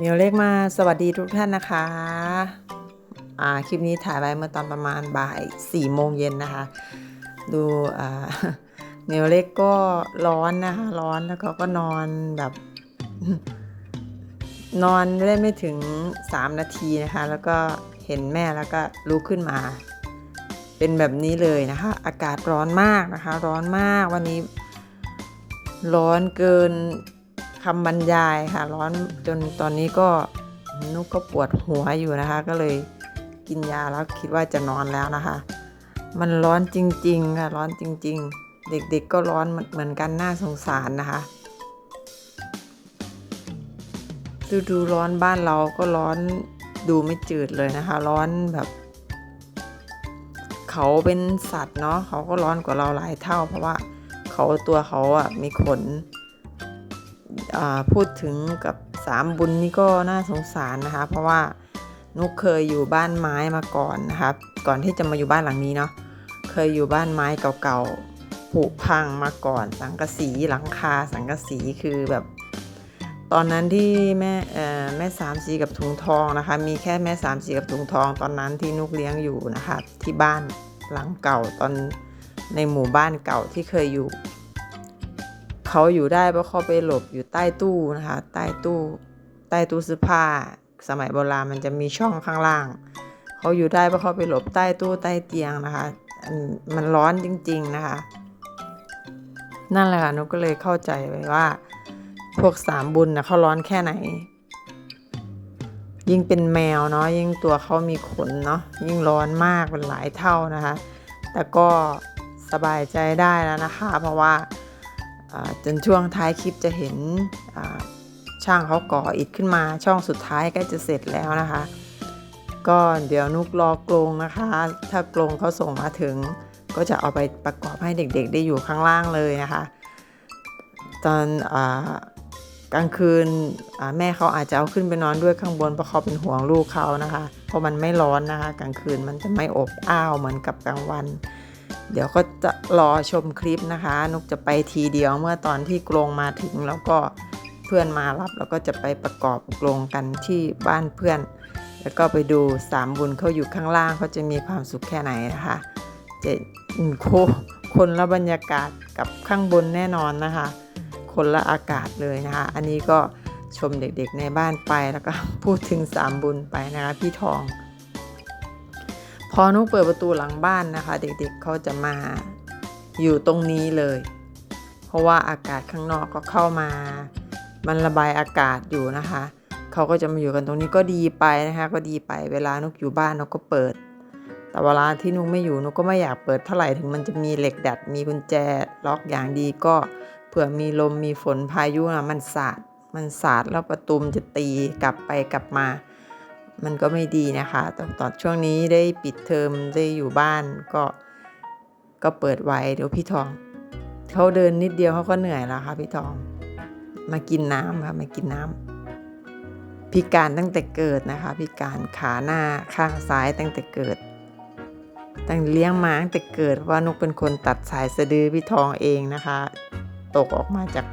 เมียวเล็กมาสวัสดีทุกท่านนะคะอ่าคลิปนี้ถ่ายไว้เมื่อตอนประมาณบ่ายสี่โมงเย็นนะคะ ดูอ่าเมียวเล็กก็ร้อนนะคะ ร้อนแล้วก็ก็นอนแบบ นอนได้ไม่ถึง 3 นาทีนะคะ แล้วก็เห็นแม่แล้วก็ลุกขึ้นมา เป็นแบบนี้เลยนะคะ อากาศร้อนมากนะคะ ร้อนมากวันนี้ ร้อนเกิน คำบรรยายค่ะ ร้อนจนตอนนี้ก็นุกก็ปวดหัวอยู่นะคะ ก็เลยกินยาแล้วคิดว่าจะนอนแล้วนะคะ มันร้อนจริง ๆ ค่ะ ร้อนจริง ๆ เด็กๆก็ร้อนเหมือนกันน่าสงสารนะคะฤดูร้อนบ้านเราก็ร้อนดูไม่จืดเลยนะคะ ร้อนแบบ เขาเป็นสัตว์เนาะเขาก็ร้อนกว่าเราหลายเท่า เพราะว่าเขาตัวเขาอะมีขน พูดถึงกับสามบุญนี่ก็น่าสงสารนะคะ เพราะว่านุกเคยอยู่บ้านไม้มาก่อนนะคะก่อนที่จะมาอยู่บ้านหลังนี้เนาะเคยอยู่บ้านไม้เก่าๆผุพังมาก่อน สังกะสีหลังคาสังกะสีคือแบบ ตอนนั้นที่แม่แม่สามสีกับถุงทองนะคะ มีแค่แม่สามสีกับถุงทอง ตอนนั้นที่นุกเลี้ยงอยู่นะคะที่บ้านหลังเก่าตอนในหมู่บ้านเก่าที่เคยอยู่ เขาอยู่ได้เพราะเขาไปหลบอยู่ใต้ตู้นะคะ ใต้ตู้ใต้ตู้เสื้อผ้า สมัยโบราณมันจะมีช่องข้างล่าง เขาอยู่ได้เพราะเขาไปหลบใต้ตู้ใต้เตียงนะคะ มันร้อนจริง ๆนะคะ นั่นแหละค่ะนุก็เลยเข้าใจไว้ว่า พวกสามบุญนะเขาร้อนแค่ไหน ยิ่งเป็นแมวเนาะยิ่งตัวเขามีขนเนาะยิ่งร้อนมากเป็นหลายเท่านะคะ แต่ก็สบายใจได้แล้วนะคะ เพราะว่า จนช่วงท้ายคลิปจะเห็นช่างเขาก่ออิฐขึ้นมาช่องสุดท้ายใกล้จะเสร็จแล้วนะคะ ก็เดี๋ยวนุกรอกรงนะคะ ถ้ากรงเขาส่งมาถึง ก็จะเอาไปประกอบให้เด็กๆ ได้อยู่ข้างล่างเลยนะคะ ตอนอกลางคืนแม่เขาอาจจะเอาขึ้นไปนอนด้วยข้างบนเพราะเขาเป็นห่วงลูกเขานะคะ เพราะมันไม่ร้อนนะคะ กลางคืนมันจะไม่อบอ้าวเหมือนกับกลางวัน เดี๋ยวก็จะรอชมคลิปนะคะ นุกจะไปทีเดียวเมื่อตอนที่กรงมาถึงแล้วก็เพื่อนมารับแล้วก็จะไปประกอบกรงกันที่บ้านเพื่อน แล้วก็ไปดูสามบุญเขาอยู่ข้างล่างเขาจะมีความสุขแค่ไหนนะคะจะโคคนละบรรยากาศกับข้างบนแน่นอนนะคะ คนละอากาศเลยนะคะ อันนี้ก็ชมเด็กๆในบ้านไปแล้วก็พูดถึงสามบุญไปนะคะพี่ทอง อนุเปิดประตูหลังบ้านนะคะ เด็กๆเขาจะมาอยู่ตรงนี้เลย เพราะว่าอากาศข้างนอกก็เข้ามา มันระบายอากาศอยู่นะคะ เขาก็จะมาอยู่กันตรงนี้ก็ดีไปนะคะ ก็ดีไปเวลานุกอยู่บ้านนุกก็เปิด แต่เวลาที่นุกไม่อยู่นุกก็ไม่อยากเปิดเท่าไหร่ถึงมันจะมีเหล็กดัดมีกุญแจล็อกอย่างดีก็เผื่อมีลมมีฝนพายุนะมันสาดมันสาดแล้วประตูมนจะตีกลับไปกลับมา มันก็ไม่ดีนะคะตตอนช่วงนี้ได้ปิดเทอมได้อยู่บ้านก็ก็เปิดไว้เดี๋ยวพี่ทองเขาเดินนิดเดียวเขาก็เหนื่อยแล้วค่ะพี่ทอง มากินน้ำค่ะมากินน้ำพิการตั้งแต่เกิดนะคะ พิการขาหน้าข้างซ้ายตั้งแต่เกิด ตั้งเลี้ยงมาตั้งแต่เกิดว่านุกเป็นคนตัดสายสะดือพี่ทองเองนะคะ ตกออกมาจาก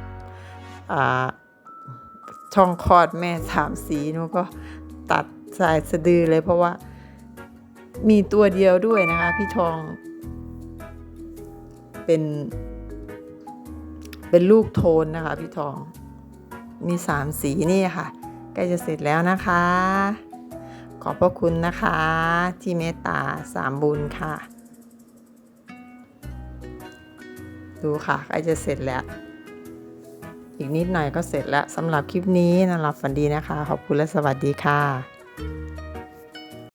ช่องคลอดแม่สามสีนุก็ตัด สายสะดือเลยเพราะว่ามีตัวเดียวด้วยนะคะพี่ทอง เป็น เป็นลูกโทนนะคะพี่ทอง มีสามสีนี่ค่ะใกล้จะเสร็จแล้วนะคะ ขอบพระคุณนะคะ ที่เมตตาสามบุญค่ะ ดูค่ะใกล้จะเสร็จแล้ว อีกนิดหน่อยก็เสร็จแล้วสำหรับคลิปนี้นอนหลับฝันดีนะคะ ขอบคุณและสวัสดีค่ะ